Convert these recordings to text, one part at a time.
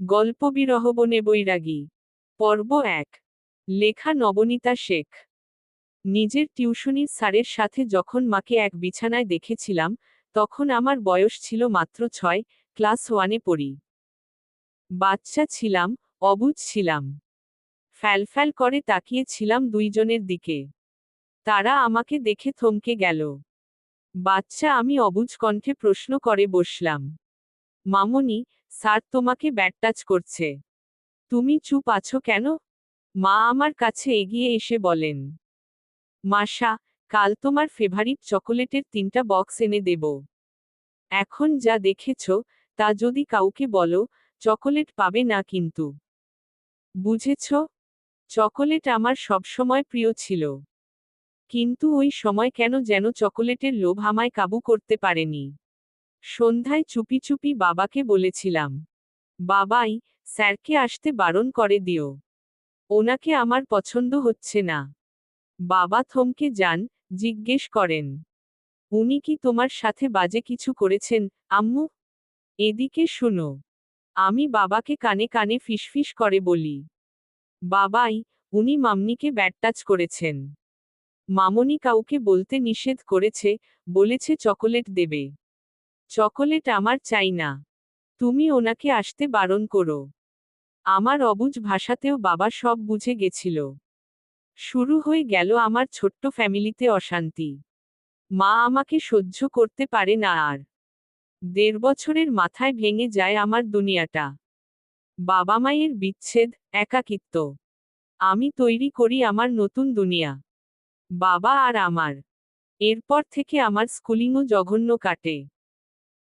গল্প বিরহবনে বৈরাগী। পর্ব এক। লেখা নবনীতা শেখ। নিজের টিউশনির স্যারের সাথে যখন মাকে এক বিছানায় দেখেছিলাম, তখন আমার বয়স ছিল মাত্র ছয়, ক্লাস ওয়ানে পড়ি। বাচ্চা ছিলাম অবুঝ ছিলাম। ফ্যালফ্যাল করে তাকিয়েছিলাম দুইজনের দিকে। তারা আমাকে দেখে থমকে গেল। বাচ্চা আমি অবুজ কণ্ঠে প্রশ্ন করে বসলাম। মামনি স্যার তোমাকে ব্যাট টাচ করছে। তুমি চুপ আছো কেন? মা আমার কাছে এগিয়ে এসে বলেন। মাসা কাল তোমার ফেভারিট চকোলেটের তিনটা বক্স এনে দেব। এখন যা দেখেছ, তা যদি কাউকে বলো, চকোলেট পাবে না কিন্তু। বুঝেছ? চকোলেট আমার সবসময় প্রিয় ছিল। কিন্তু ওই সময় কেন যেন চকোলেটের লোভ আমায় কাবু করতে পারেনি। সন্ধ্যায় চুপি চুপি বাবাকে বলেছিলাম, বাবাই, স্যারকে আসতে বারণ করে দিও। ওনাকে আমার পছন্দ হচ্ছে না। বাবা থমকে যান, জিজ্ঞেস করেন, উনি কি তোমার সাথে বাজে কিছু করেছেন, আম্মু? এদিকে শুনো, আমি বাবাকে কানে কানে ফিসফিস করে বলি, বাবাই, উনি মামনিকে ব্যাট টাচ করেছেন। মামনি কাউকে বলতে নিষেধ করেছে, বলেছে চকোলেট দেবে। চকোলেট আমার চাই না। তুমি ওনাকে আসতে বারণ করো। আমার অবুজ ভাষাতেও বাবা সব বুঝে গেছিল। শুরু হয়ে গেল আমার ছোট্ট ফ্যামিলিতে অশান্তি। মা আমাকে সহ্য করতে পারে না আর। দেড় বছরের মাথায় ভেঙে যায় আমার দুনিয়াটা। বাবা মায়ের বিচ্ছেদ, একাকিত্ব। আমি তৈরি করি আমার নতুন দুনিয়া। বাবা আর আমার। এরপর থেকে আমার স্কুলিংও জঘন্য কাটে।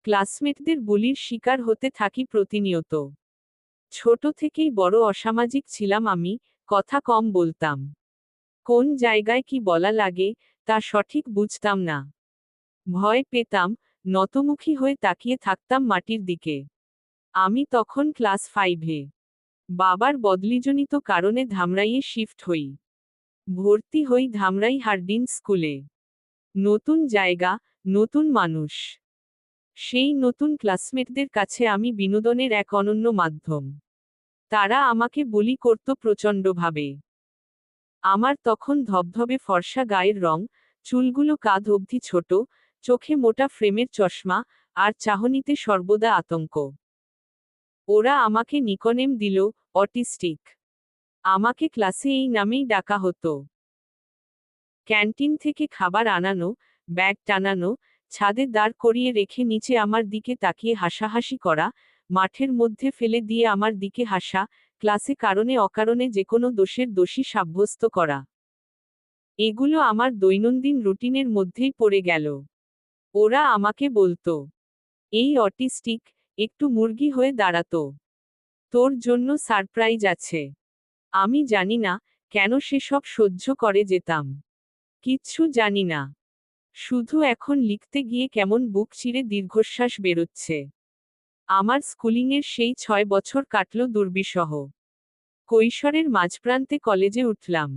ক্লাসমেটদের বুলির শিকার হতে থাকি প্রতিনিয়ত। ছোট থেকেই বড় অসামাজিক ছিলাম আমি, কথা কম বলতাম। কোন জায়গায় কি বলা লাগে, তা সঠিক বুঝতাম না। ভয় পেতাম, নতমুখী হয়ে তাকিয়ে থাকতাম মাটির দিকে। আমি তখন ক্লাস ফাইভে। বাবার বদলিজনিত কারণে ধামরাইয়ে শিফট হই। ভর্তি হই ধামরাই হার্ডিন স্কুলে। নতুন জায়গা, নতুন মানুষ। সেই নতুন ক্লাসমেটদের কাছে আমি বিনোদনের এক অনন্য মাধ্যম। তারা আমাকে বলি করত প্রচণ্ডভাবে। আমার তখন ধবধবে ফর্সা গায়ের রং, চুলগুলো কাঁধ অবধি ছোট, চোখে মোটা ফ্রেমের চশমা, আর চাহনিতে সর্বদা আতঙ্ক। ওরা আমাকে নিকনেম দিল, অটিস্টিক। আমাকে ক্লাসে এই নামেই ডাকা হতো। ক্যান্টিন থেকে খাবার আনানো, ব্যাগ টানানো ছাদে দাঁড় করিয়ে রেখে নিচে আমার দিকে তাকিয়ে হাসাহাসি করা, মাঠের মধ্যে ফেলে দিয়ে আমার দিকে হাসা, ক্লাসে কারণে অকারণে যে কোনো দোষের দোষী সাব্যস্ত করা। এগুলো আমার দৈনন্দিন রুটিনের মধ্যেই পড়ে গেল। ওরা আমাকে বলতো, এই অটিস্টিক, একটু মুরগি হয়ে দাঁড়াতো। তোর জন্য সারপ্রাইজ আছে। আমি জানি না কেন সেসব সহ্য করে যেতাম। কিচ্ছু জানি না। শুধু এখন লিখতে গিয়ে কেমন বুক চিরে দীর্ঘশ্বাস বেরোচ্ছে। আমার স্কুলিংয়ের সেই ছয় বছর কাটল দুর্বিষহ। কৈশোরের মাঝপ্রান্তে কলেজে উঠলাম।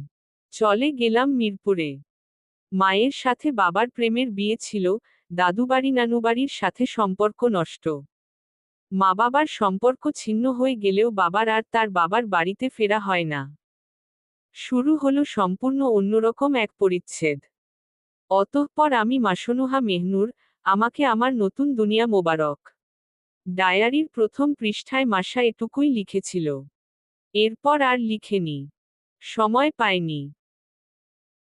চলে গেলাম মিরপুরে। মায়ের সাথে বাবার প্রেমের বিয়ে ছিল, দাদুবাড়ি নানুবাড়ির সাথে সম্পর্ক নষ্ট। মা বাবার সম্পর্ক ছিন্ন হয়ে গেলেও বাবার আর তার বাবার বাড়িতে ফেরা হয় না। শুরু হলো সম্পূর্ণ অন্যরকম এক পরিচ্ছেদ। অতঃপর আমি মাসনুহা মেহনুর, আমাকে আমার নতুন দুনিয়া মোবারক। ডায়ারির প্রথম পৃষ্ঠায় মাসা এটুকুই লিখেছিল। এরপর আর লিখেনি। সময় পায়নি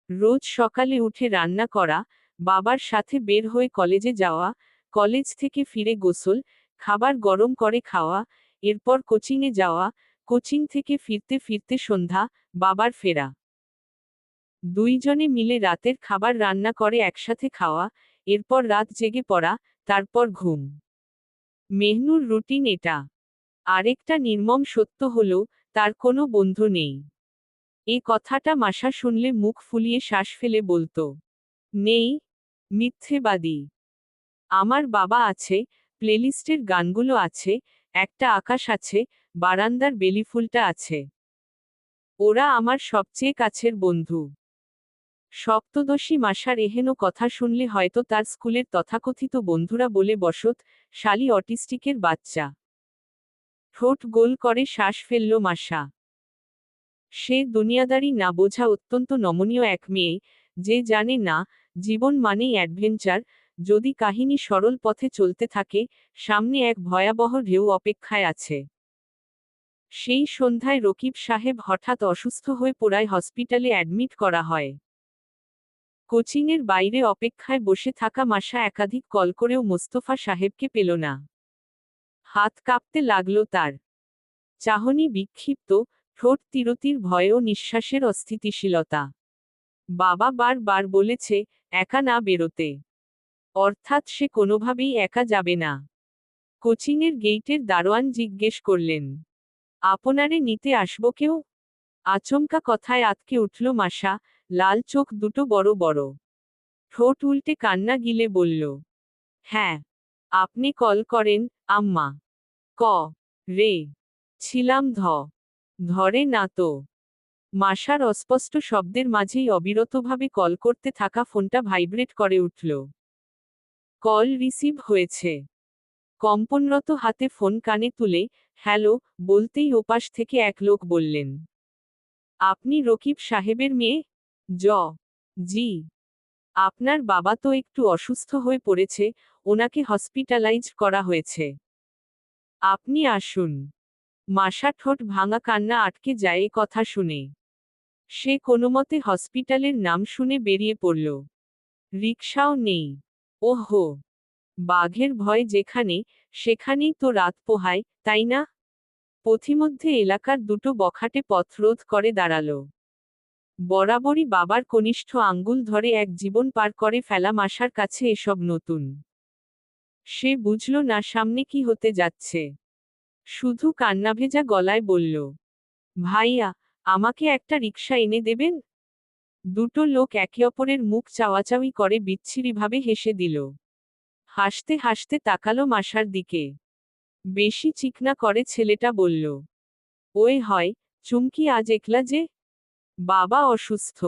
রোজ সকালে উঠে রান্না করা, বাবার সাথে বের হয়ে কলেজে যাওয়া, কলেজ থেকে ফিরে গোসল, খাবার গরম করে খাওয়া, এরপর কোচিংয়ে যাওয়া, কোচিং থেকে ফিরতে ফিরতে সন্ধ্যা, বাবার ফেরা। দুইজনে মিলে রাতের খাবার রান্না করে একসাথে খাওয়া, এরপর রাত জেগে পড়া, তারপর ঘুম। মেহনুর রুটিন এটা। আরেকটা নির্মম সত্য হল, তার কোনো বন্ধু নেই। এ কথাটা মাসা শুনলে মুখ ফুলিয়ে শ্বাস ফেলে বলতো, নেই, মিথ্যেবাদী। আমার বাবা আছে, প্লেলিস্টের গানগুলো আছে, একটা আকাশ আছে, বারান্দার বেলিফুলটা আছে। ওরা আমার সবচেয়ে কাছের বন্ধু। সপ্তদশী মাসার এহেন কথা শুনলে হয়তো তার স্কুলের তথাকথিত বন্ধুরা বলে, বসত, শালি অটিস্টিকের বাচ্চা। ঠোঁট গোল করে শ্বাস ফেলল মাসা। সে দুনিয়াদারি না বোঝা অত্যন্ত নমনীয় এক মেয়ে, যে জানে না, জীবন মানেই অ্যাডভেঞ্চার, যদি কাহিনী সরল পথে চলতে থাকে, সামনে এক ভয়াবহ ঢেউ অপেক্ষায় আছে। সেই সন্ধ্যায় রকিব সাহেব হঠাৎ অসুস্থ হয়ে পড়ায় হসপিটালে অ্যাডমিট করা হয়। কোচিংয়ের বাইরে অপেক্ষায় বসে থাকা মাসা একাধিক কল করেও মোস্তফা সাহেবকে পেল না। হাত কাঁপতে লাগল তার। চাহনি বিক্ষিপ্ত, ঠোঁট তিরতির ভয় ও নিঃশ্বাসের অস্থিতিশীলতা। বাবা বার বার বলেছে, একা না বেরোতে। অর্থাৎ সে কোনোভাবেই একা যাবে না। কোচিংয়ের গেইটের দারোয়ান জিজ্ঞেস করলেন, আপনারে নিতে আসব কেউ? আচমকা কথায় আতকে উঠল মাসা লাল চোখ দুটো বড় বড়। ঠোঁট উল্টে কান্না গিলে বলল হ্যাঁ আপনি কল করেন, আম্মা। ক, রে, ছিলাম ধ, ধরে না তো। মাসার অস্পষ্ট শব্দের মাঝেই অবিরতভাবে কল করতে থাকা ফোনটা ভাইব্রেট করে উঠল। কল রিসিভ হয়েছে। কম্পনরত হাতে ফোন কানে তুলে, হ্যালো, বলতেই ওপাশ থেকে এক লোক বললেন, আপনি রকিব সাহেবের মেয়ে? জ, জি। আপনার বাবা তো একটু অসুস্থ হয়ে পড়েছে, ওনাকে হসপিটালাইজ করা হয়েছে। আপনি আসুন। মাসা ঠোঁট ভাঙা কান্না আটকে যায় কথা শুনে। সে কোনোমতে হসপিটালের নাম শুনে বেরিয়ে পড়ল। রিকশাও নেই। ওহো! বাঘের ভয় যেখানে, সেখানেই তো রাত পোহায়, তাই না? পথিমধ্যে এলাকার দুটো বখাটে পথ রোধ করে দাঁড়াল। বরাবরই বাবার কনিষ্ঠ আঙ্গুল ধরে এক জীবন পার করে ফেলা মাসার কাছে এসব নতুন। সে বুঝল, না, সামনে কি হতে যাচ্ছে? শুধু কান্নাভেজা গলায় বলল, ভাইয়া, আমাকে একটা রিক্সা এনে দেবেন? দুটো লোক একে অপরের মুখ চাওয়াচাওয়ি করে বিচ্ছিরিভাবে হেসে দিল। হাসতে হাসতে তাকালো মাসার দিকে। বেশি চিকনা করে ছেলেটা বলল ওই হয়, চুমকি আজ একলা যে বাবা অসুস্থ।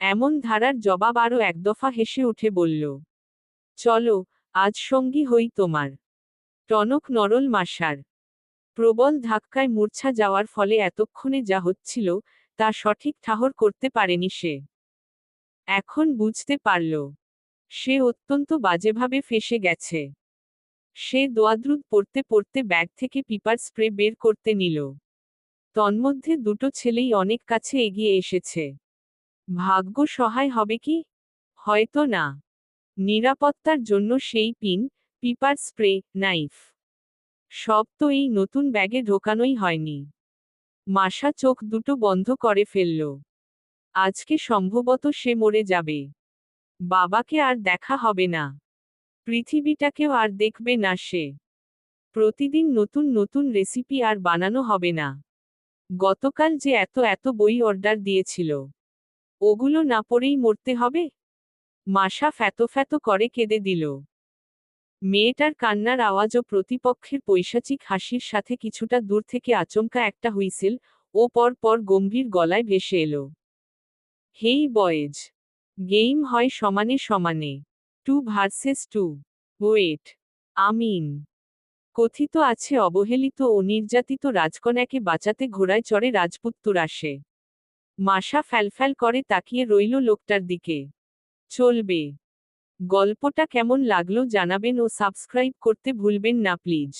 এমন ধারার জবাব আরও একদফা হেসে উঠে বলল, চলো, আজ সঙ্গী হই তোমার টনক নরল মাসার। প্রবল ধাক্কায় মূর্ছা যাওয়ার ফলে এতক্ষণে যা হচ্ছিল, তা সঠিক ঠাহর করতে পারেনি সে। এখন বুঝতে পারল, সে অত্যন্ত বাজেভাবে ফেসে গেছে। সে দোয়াদ্রুত পড়তে পড়তে ব্যাগ থেকে পিপার স্প্রে বের করতে নিল। তন্মধ্যে দুটো ছেলেই অনেক কাছে এগিয়ে এসেছে। ভাগ্য সহায় হবে কি? হয়তো না। নিরাপত্তার জন্য সেই পিন, পিপার স্প্রে, নাইফ। সব তো এই নতুন ব্যাগে ঢোকানোই হয়নি। মাসা চোখ দুটো বন্ধ করে ফেলল। আজকে সম্ভবত সে মরে যাবে। বাবাকে আর দেখা হবে না। পৃথিবীটাকেও আর দেখবে না সে। প্রতিদিন নতুন নতুন রেসিপি আর বানানো হবে না। গতকাল যে এত এত বই অর্ডার দিয়েছিল। ওগুলো না পড়েই মরতে হবে? মাসা ফ্যাত ফ্যাত করে কেঁদে দিল। মেয়েটার কান্নার আওয়াজ ও প্রতিপক্ষের পৈশাচিক হাসির সাথে কিছুটা দূর থেকে আচমকা একটা হুইসেল ও পর পর গম্ভীর গলায় ভেসে এলো। হেই বয়েজ, গেইম হয় সমানে সমানে। Two versus two, wait, Amin. কথিত আছে, অবহেলিত ও নির্যাতিত রাজকন্যাকে বাঁচাতে ঘোড়ায় চড়ে রাজপুত্তুর আসে। মাসা ফ্যালফ্যাল করে তাকিয়ে রইল লোকটার দিকে। চলবে। গল্পটা কেমন লাগল জানাবেন ও সাবস্ক্রাইব করতে ভুলবেন না, প্লিজ।